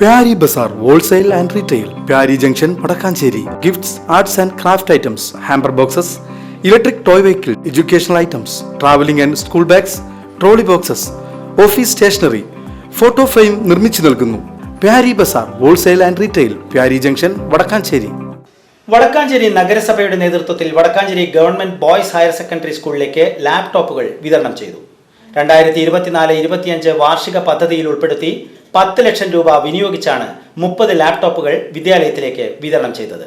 Pyari Bazar wholesale and retail Pyari junction Vadakkanchery. Gifts arts and craft items hamper boxes electric toy vehicle educational items travelling and school bags trolley boxes office stationery photo frame നിർമ്മിച്ചു നൽകുന്നു. Pyari Bazar wholesale and retail Pyari junction Vadakkanchery. Vadakkanchery നഗരസഭയുടെ നേതൃത്വത്തിൽ Vadakkanchery government boys higher secondary സ്കൂളിലേക്ക് ലാപ്ടോപ്പുകൾ വിതരണം ചെയ്തു. രണ്ടായിരത്തി ഇരുപത്തിനാല് ഇരുപത്തിയഞ്ച് വാർഷിക പദ്ധതിയിൽ ഉൾപ്പെടുത്തി പത്ത് ലക്ഷം രൂപ വിനിയോഗിച്ചാണ് മുപ്പത് ലാപ്ടോപ്പുകൾ വിദ്യാലയത്തിലേക്ക് വിതരണം ചെയ്തത്.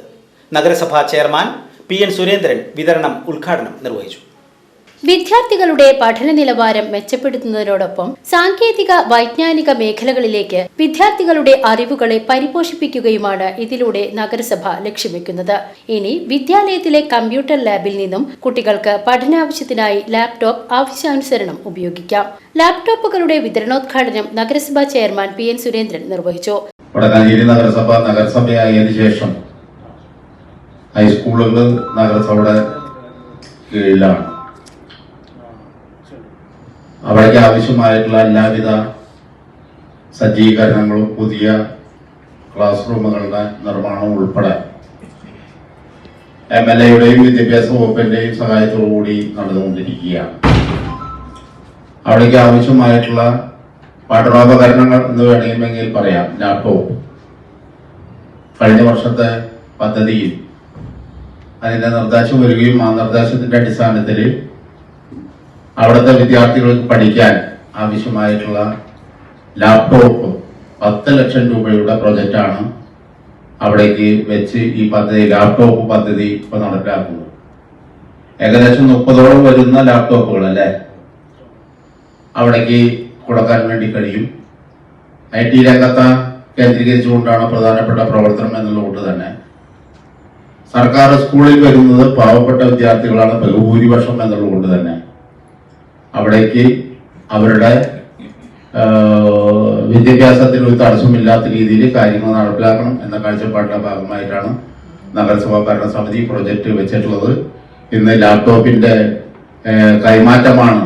നഗരസഭാ ചെയർമാൻ പി എൻ സുരേന്ദ്രൻ വിതരണം ഉദ്ഘാടനം നിർവഹിച്ചു. വിദ്യാർത്ഥികളുടെ പഠന നിലവാരം മെച്ചപ്പെടുത്തുന്നതിനോടൊപ്പം സാങ്കേതിക വൈജ്ഞാനിക മേഖലകളിലേക്ക് വിദ്യാർത്ഥികളുടെ അറിവുകളെ പരിപോഷിപ്പിക്കുകയുമാണ് ഇതിലൂടെ നഗരസഭ ലക്ഷ്യമിക്കുന്നത് ഇനി വിദ്യാലയത്തിലെ കമ്പ്യൂട്ടർ ലാബിൽ നിന്നും കുട്ടികൾക്ക് പഠനാവശ്യത്തിനായി ലാപ്ടോപ്പ് ആവശ്യാനുസരണം ഉപയോഗിക്കാം. ലാപ്ടോപ്പുകളുടെ വിതരണോദ്ഘാടനം നഗരസഭാ ചെയർമാൻ പി എൻ സുരേന്ദ്രൻ നിർവഹിച്ചു. ഹൈസ്കൂളുകൾ നഗരസഭയുടെ കീഴിലാണ്. അവിടേക്ക് ആവശ്യമായിട്ടുള്ള എല്ലാവിധ സജ്ജീകരണങ്ങളും പുതിയ ക്ലാസ് റൂമുകളുടെ നിർമ്മാണവും ഉൾപ്പെടെ എം എൽ എയുടെയും വിദ്യാഭ്യാസ വകുപ്പിന്റെയും സഹായത്തോടുകൂടി നടന്നുകൊണ്ടിരിക്കുകയാണ്. അവിടേക്ക് ആവശ്യമായിട്ടുള്ള പഠനോപകരണങ്ങൾ എന്ന് വേണമെങ്കിൽ പറയാം. ലാപ്ടോപ്പ് കഴിഞ്ഞ വർഷത്തെ പദ്ധതിയിൽ അതിന്റെ നിർദ്ദേശം വരികയും ആ നിർദ്ദേശത്തിന്റെ അടിസ്ഥാനത്തിൽ അവിടുത്തെ വിദ്യാർത്ഥികൾക്ക് പഠിക്കാൻ ആവശ്യമായിട്ടുള്ള ലാപ്ടോപ്പ് പത്ത് ലക്ഷം രൂപയുടെ പ്രൊജക്റ്റാണ് അവിടേക്ക് വെച്ച് ഈ പദ്ധതി ലാപ്ടോപ്പ് പദ്ധതി ഇപ്പൊ നടപ്പിലാക്കുന്നത് ഏകദേശം മുപ്പതോളം വരുന്ന ലാപ്ടോപ്പുകൾ അല്ലേ? അവിടേക്ക് കൊടുക്കാൻ വേണ്ടി കഴിയും. ഐ ടി രംഗത്ത് കേന്ദ്രീകരിച്ചുകൊണ്ടാണ് പ്രധാനപ്പെട്ട പ്രവർത്തനം എന്നുള്ളതുകൊണ്ട് തന്നെ. സർക്കാർ സ്കൂളിൽ വരുന്നത് പാവപ്പെട്ട വിദ്യാർത്ഥികളാണ് ബഹുഭൂരിപക്ഷം എന്നുള്ളതുകൊണ്ട് തന്നെ. അവിടേക്ക് അവരുടെ വിദ്യാഭ്യാസത്തിന് ഒരു തടസ്സമില്ലാത്ത രീതിയിൽ കാര്യങ്ങൾ നടപ്പിലാക്കണം എന്ന കാഴ്ചപ്പാടിന്റെ ഭാഗമായിട്ടാണ് നഗരസഭാ ഭരണസമിതി പ്രൊജക്ട് വെച്ചിട്ടുള്ളത്. ഇന്ന് ലാപ്ടോപ്പിന്റെ കൈമാറ്റമാണ്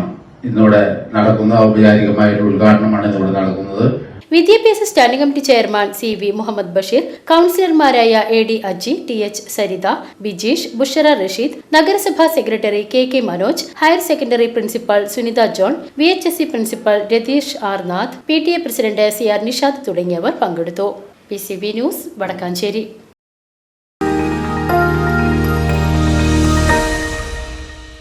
ഇന്നിവിടെ നടക്കുന്ന ഔപചാരികമായിട്ടുള്ള ഉദ്ഘാടനമാണ് ഇന്നിവിടെ നടക്കുന്നത്. വിദ്യാഭ്യാസ standing committee chairman C V Muhammad Basheer കൗൺസിലർമാരായ A D Aji T H Saritha Bijeesh Bushara Rasheed നഗരസഭാ secretary K K Manoj higher secondary principal Sunitha John V H S C principal Ratheesh R Nath P T A president C R Nishad തുടങ്ങിയവർ പങ്കെടുത്തു. P C B news Vadakkanchery.